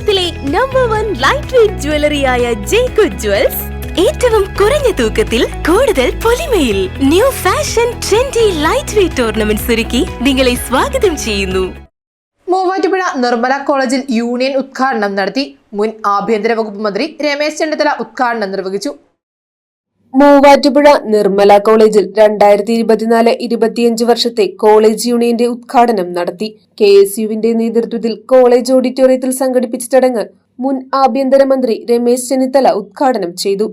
കേരളത്തിലെ number one light weight ജ്വല്ലറിയായ ജേക്കു ജ്വൽസ് ഏറ്റവും കുറഞ്ഞ തൂക്കത്തിൽ കൂടുതൽ പൊലിമയിൽ new fashion trendy light weight ornaments ഒരുക്കി നിങ്ങളെ സ്വാഗതം ചെയ്യുന്നു. മൂവാറ്റുപുഴ നിർമ്മല കോളേജിൽ യൂണിയൻ ഉദ്ഘാടനം നടത്തി മുൻ ആഭ്യന്തര വകുപ്പ് മന്ത്രി രമേശ് ചെന്നിത്തല ഉദ്ഘാടനം നിർവഹിച്ചു. മൂവാറ്റുപുഴ നിർമ്മല കോളേജിൽ രണ്ടായിരത്തി ഇരുപത്തിനാല് ഇരുപത്തിയഞ്ച് വർഷത്തെ കോളേജ് യൂണിയന്റെ ഉദ്ഘാടനം നടത്തി. കെ എസ് യുവിന്റെ നേതൃത്വത്തിൽ കോളേജ് ഓഡിറ്റോറിയത്തിൽ സംഘടിപ്പിച്ച ചടങ്ങ് മുൻ ആഭ്യന്തരമന്ത്രി രമേശ് ചെന്നിത്തല ഉദ്ഘാടനം ചെയ്തു.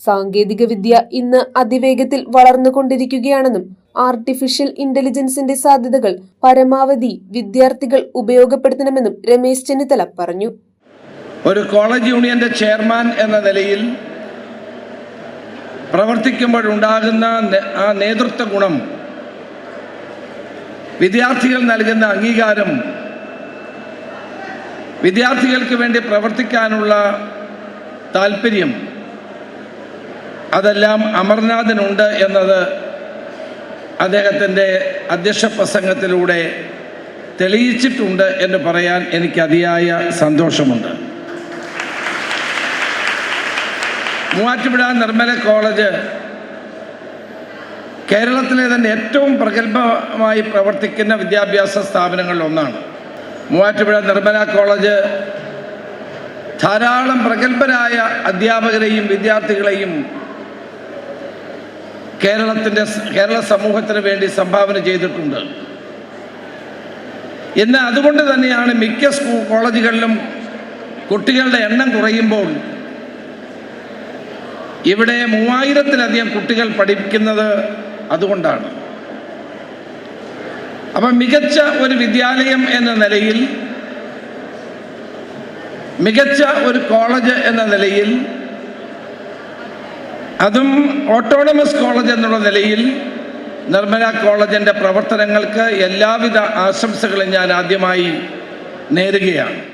സാങ്കേതികവിദ്യ ഇന്ന് അതിവേഗത്തിൽ വളർന്നുകൊണ്ടിരിക്കുകയാണെന്നും ആർട്ടിഫിഷ്യൽ ഇന്റലിജൻസിന്റെ സാധ്യതകൾ പരമാവധി വിദ്യാർത്ഥികൾ ഉപയോഗപ്പെടുത്തണമെന്നും രമേശ് ചെന്നിത്തല പറഞ്ഞു. ഒരു കോളേജ് യൂണിയന്റെ ചെയർമാൻ എന്ന നിലയിൽ പ്രവർത്തിക്കുമ്പോഴുണ്ടാകുന്ന ആ നേതൃത്വ ഗുണം വിദ്യാർത്ഥികൾ നൽകുന്ന അംഗീകാരം വിദ്യാർത്ഥികൾക്ക് വേണ്ടി പ്രവർത്തിക്കാനുള്ള താല്പര്യം അതെല്ലാം അമർനാഥിനുണ്ട് എന്നത് അദ്ദേഹത്തിന്റെ അധ്യക്ഷ പ്രസംഗത്തിലൂടെ തെളിയിച്ചിട്ടുണ്ട് എന്ന് പറയാൻ എനിക്ക് അതിയായ സന്തോഷമുണ്ട്. മൂവാറ്റുപുഴ നിർമ്മല കോളേജ് കേരളത്തിലെ തന്നെ ഏറ്റവും പ്രഗത്ഭമായി പ്രവർത്തിക്കുന്ന വിദ്യാഭ്യാസ സ്ഥാപനങ്ങളിൽ ഒന്നാണ്. മൂവാറ്റുപുഴ നിർമ്മല കോളേജ് ധാരാളം പ്രഗത്ഭരായ അധ്യാപകരെയും വിദ്യാർത്ഥികളെയും കേരളത്തിന്റെ കേരള സമൂഹത്തിന് വേണ്ടി സംഭാവന ചെയ്തിട്ടുണ്ട്. എന്നാൽ അതുകൊണ്ട് തന്നെയാണ് മിക്ക സ്കൂൾ കോളേജുകളിലും കുട്ടികളുടെ എണ്ണം കുറയുമ്പോൾ ഇവിടെ മൂവായിരത്തിലധികം കുട്ടികൾ പഠിക്കുന്നത് അതുകൊണ്ടാണ്. അപ്പം മികച്ച ഒരു വിദ്യാലയം എന്ന നിലയിൽ മികച്ച ഒരു കോളേജ് എന്ന നിലയിൽ അതും ഓട്ടോണമസ് കോളേജ് എന്നുള്ള നിലയിൽ നിർമ്മല കോളേജിന്റെ പ്രവർത്തനങ്ങൾക്ക് എല്ലാവിധ ആശംസകളും ഞാൻ ആദ്യമായി നേരുകയാണ്.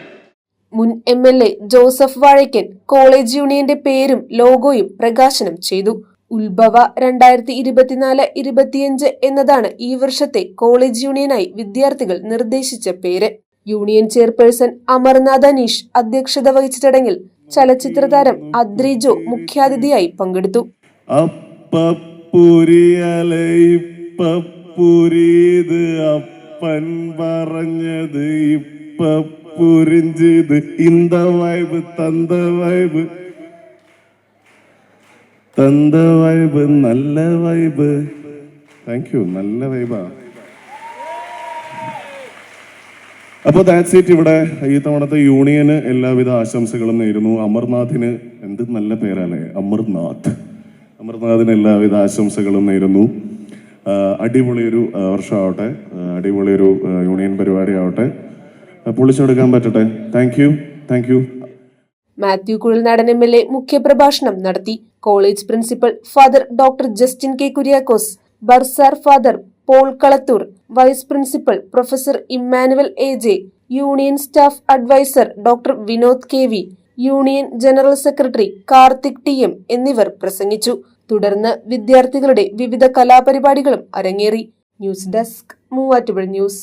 മുൻ M L A Joseph Vazhakkan college യൂണിയന്റെ പേരും ലോഗോയും പ്രകാശനം ചെയ്തു. ഉത്ഭവ രണ്ടായിരത്തി ഇരുപത്തിനാല് ഇരുപത്തിയഞ്ച് എന്നതാണ് ഈ വർഷത്തെ കോളേജ് യൂണിയനായി വിദ്യാർത്ഥികൾ നിർദ്ദേശിച്ച പേര്. യൂണിയൻ ചെയർപേഴ്സൺ അമർനാഥ് അനീഷ് അധ്യക്ഷത വഹിച്ച ചടങ്ങിൽ ചലച്ചിത്ര താരം അദ്രിജോ മുഖ്യാതിഥിയായി പങ്കെടുത്തു. അപ്പൻ പറഞ്ഞത് ഇപ്പ പുരിഞ്ചത് ഇന്ത വൈബ് തന്ത വൈബ്. തന്ത വൈബ് നല്ല വൈബ്. താങ്ക് യു നല്ല വൈബാ. അപ്പോൾ ദാറ്റ്സ് ഇറ്റ് ഇവിടെ. ഈ തവണത്തെ യൂണിയന് എല്ലാവിധ ആശംസകളും നേരുന്നു. അമർനാഥിന് എന്ത് നല്ല പേരല്ലേ? അമർനാഥ്. അമർനാഥിന് എല്ലാവിധ ആശംസകളും നേരുന്നു. അടിപൊളിയൊരു വർഷമാവട്ടെ. അടിപൊളിയൊരു യൂണിയൻ പരിപാടി ആവട്ടെ പൊളിച്ചെടുക്കാൻ പറ്റട്ടെ. Thank you thank you Mathew Kuzhalnadan M L A മുഖ്യപ്രഭാഷണം നടത്തി. College principal father doctor Justin K Kuriakose bursar father Paul Kalathur vice principal professor Emmanuel A J union staff adviser doctor Vinod K V union general secretary Karthik T M എന്നിവർ പ്രസംഗിച്ചു. തുടർന്ന് വിദ്യാർത്ഥികളുടെ വിവിധ കലാപരിപാടികളും അരങ്ങേറി. News desk Muvattupuzha news.